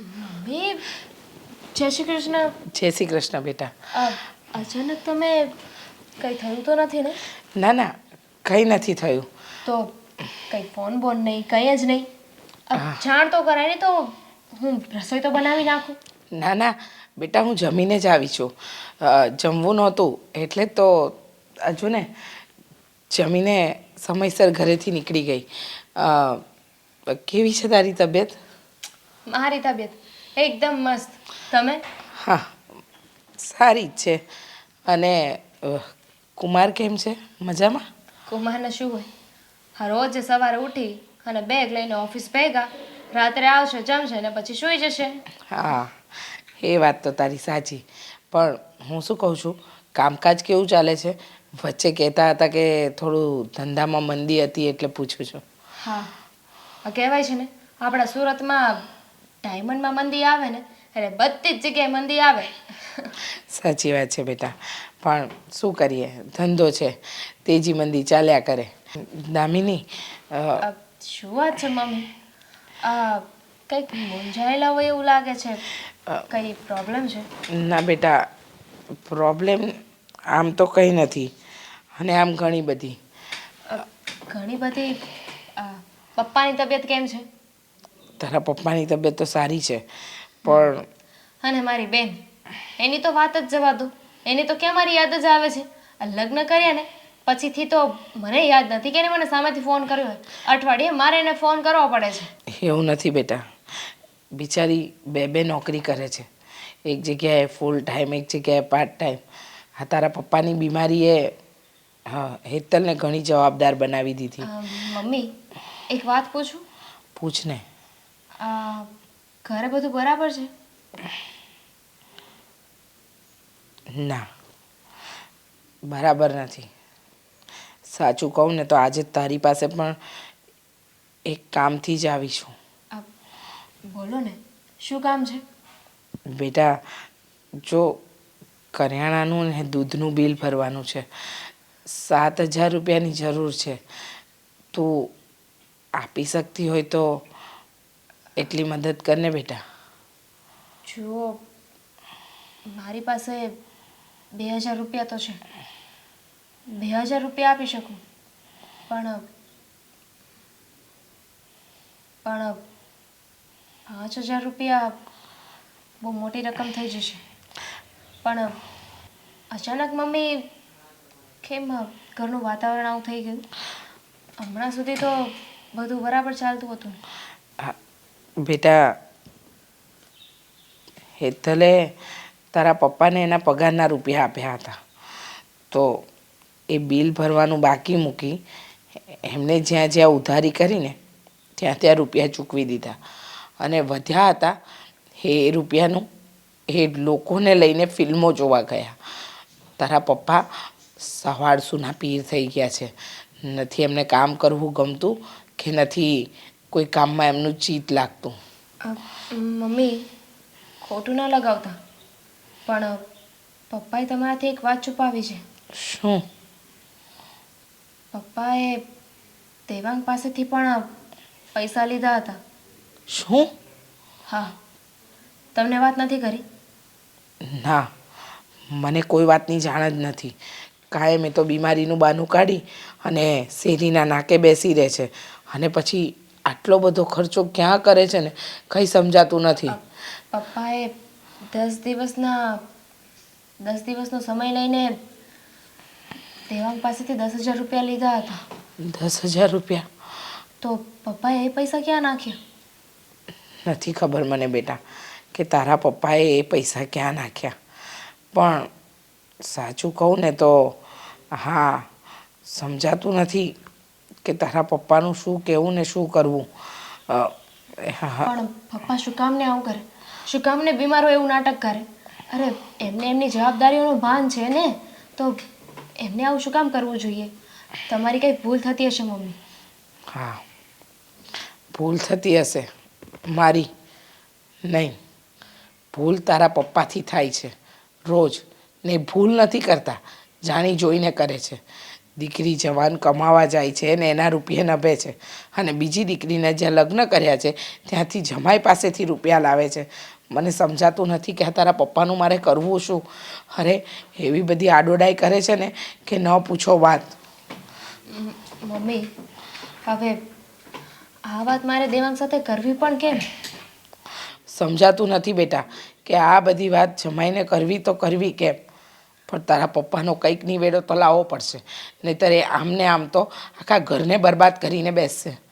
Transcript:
Mummy જય શ્રી કૃષ્ણ. જય શ્રી કૃષ્ણ બેટા. અચાનક તમે કંઈ થયું તો નથી ને? ના ના કંઈ નથી થયું. તો કંઈ ફોન બોન નહીં કંઈ જ નહીં. જાણ તો કરાય ને તો હું રસોઈ તો બનાવી નાખું. ના ના બેટા હું જમીને જ આવી છું. જમવું નહોતું એટલે તો હજુ ને જમીને સમયસર ઘરેથી નીકળી ગઈ. કેવી છે તારી તબિયત? મારી તબિયત એકદમ મસ્ત. તમે? હા સારી જ છે. અને કુમાર કેમ છે? મજામાં? કુમારને શું હોય? હા રોજ સવારે ઉઠી અને બેગ લઈને ઓફિસ ભેગા રાત્રે આવશે જમશે ને પછી સૂઈ જશે. હા એ વાત તો તારી સાચી. પણ હું શું કહું છું કામકાજ કેવું ચાલે છે? વચ્ચે કહેતા હતા કે થોડું ધંધામાં મંદી હતી એટલે પૂછું છું. હા કહેવાય છે ને આપણા સુરતમાં ડાયમંડમાં મંદી આવે ને એટલે બધી જ જગ્યાએ મંદી આવે. સાચી વાત છે બેટા. પણ શું કરીએ? ધંધો છે. તેજી મંદી ચાલ્યા કરે. દામિની અ, શું વાત છે મમ્મી? આ કંઈક મૂંઝાયેલા હોય એવું લાગે છે. કઈ પ્રોબ્લેમ છે? ના બેટા પ્રોબ્લેમ આમ તો કંઈ નથી. અને આમ ઘણી બધી. અ, ઘણી બધી પપ્પાની તબિયત કેમ છે? તારા પપ્પાની તબિયત તો સારી છે પણ અને મારી બેન એની તો વાત જ જવા દો. એની તો ક્યાં મારી યાદ જ આવે છે? આ લગ્ન કર્યા ને પછીથી તો મને યાદ નથી કે એને મને સામેથી ફોન કર્યો હોય. અઠવાડિયે મારે એને ફોન કરવો પડે છે. એવું નથી બેટા. બિચારી બે બે નોકરી કરે છે. એક જગ્યાએ ફૂલ ટાઈમ એક જગ્યાએ પાર્ટ ટાઈમ આ તારા પપ્પાની બીમારીએ હા હેતલને ઘણી જવાબદાર બનાવી દીધી. મમ્મી એક વાત પૂછું? પૂછ ને આ ઘરે બધું બરાબર છે? ના બરાબર નથી. સાચું કહું ને તો આજે તારી પાસે પણ એક કામથી જ આવી છું આ બોલો ને શું કામ છે? બેટા જો કરિયાણાનું ને દૂધનું બિલ ભરવાનું છે સાત હજાર રૂપિયાની જરૂર છે. તું આપી શકતી હોય તો એટલી મદદ કરને બેટા. જુઓ, મારી પાસે બે હજાર રૂપિયા તો છે. બે હજાર રૂપિયા આપી શકું. પણ પણ પાંચ હજાર રૂપિયા બહુ મોટી રકમ થઈ જશે. પણ અચાનક મમ્મી કેમ ઘરનું વાતાવરણ આવું થઈ ગયું? હમણાં સુધી તો બધું બરાબર ચાલતું હતું. બેટા, હેતલે તારા પપ્પાને એના પગારના રૂપિયા આપ્યા હતા. તો એ બિલ ભરવાનું બાકી મૂકી એમને જ્યાં જ્યાં ઉધારી કરીને ત્યાં ત્યાં રૂપિયા ચૂકવી દીધા. અને વધ્યા હતા એ રૂપિયાનું એ લોકોને લઈને ફિલ્મો જોવા ગયા. તારા પપ્પા સવાળસુના પીર થઈ ગયા છે. નથી એમને કામ કરવું ગમતું કે નથી કોઈ કામમાં એમનું ચીત લાગતું. મમ્મી ખોટું ના લગાવતા. પણ પપ્પાએ તમારાથી એક વાત છુપાવી છે. શું? પપ્પાએ દેવાંગ પાસેથી પણ પૈસા લીધા હતા. શું? હા. તમને વાત નથી કરી? ના મને કોઈ વાતની જાણ જ નથી. કાયમ એ તો બીમારીનું બાનું કાઢી અને શેરીના નાકે બેસી રહે છે. અને પછી આટલો બધો ખર્ચો ક્યાં કરે છે ને કંઈ સમજાતું નથી. પપ્પાએ દસ દિવસના દસ દિવસનો સમય લઈને દેવાંગ પાસેથી દસ હજાર રૂપિયા લીધા હતા. દસ હજાર રૂપિયા? તો પપ્પાએ એ પૈસા ક્યાં નાખ્યા? નથી ખબર મને બેટા કે તારા પપ્પાએ એ પૈસા ક્યાં નાખ્યા. પણ સાચું કહું ને તો હા સમજાતું નથી. કે તારા પપ્પાનું શું કહેવું ને શું કરવું? અ, હા પણ પપ્પા શું કામને આવું કરે? શું કામને બીમારો એવું નાટક કરે? અરે એમને એમની જવાબદારીઓનું ભાન છે ને તો એમને આવું શું કામ કરવું જોઈએ? તમારી કંઈ ભૂલ થતી હશે મમ્મી? હા. ભૂલ થતી હશે. મારી. નહીં. ભૂલ તારા પપ્પાથી થાય છે. રોજ. ને ભૂલ નથી કરતા. જાણી જોઈને કરે છે. દીકરી જવાન કમાવા જાય છે ને એના રૂપિયા નભે છે. અને બીજી દીકરીને જ્યાં લગ્ન કર્યા છે ત્યાંથી જમાઈ પાસેથી રૂપિયા લાવે છે. મને સમજાતું નથી કે તારા પપ્પાનું મારે કરવું શું? અરે એવી બધી આડોડાઈ કરે છે ને કે ન પૂછો વાત. મમ્મી હવે આ વાત મારે દેવાંગ સાથે કરવી પણ કેમ? સમજાતું નથી બેટા કે આ બધી વાત જમાઈને કરવી તો કરવી કેમ? પણ તારા પપ્પાનો કંઈક નિવેડો તો લાવવો પડશે. નહીંતર એ આમને આમ તો આખા ઘરને બરબાદ કરીને બેસશે.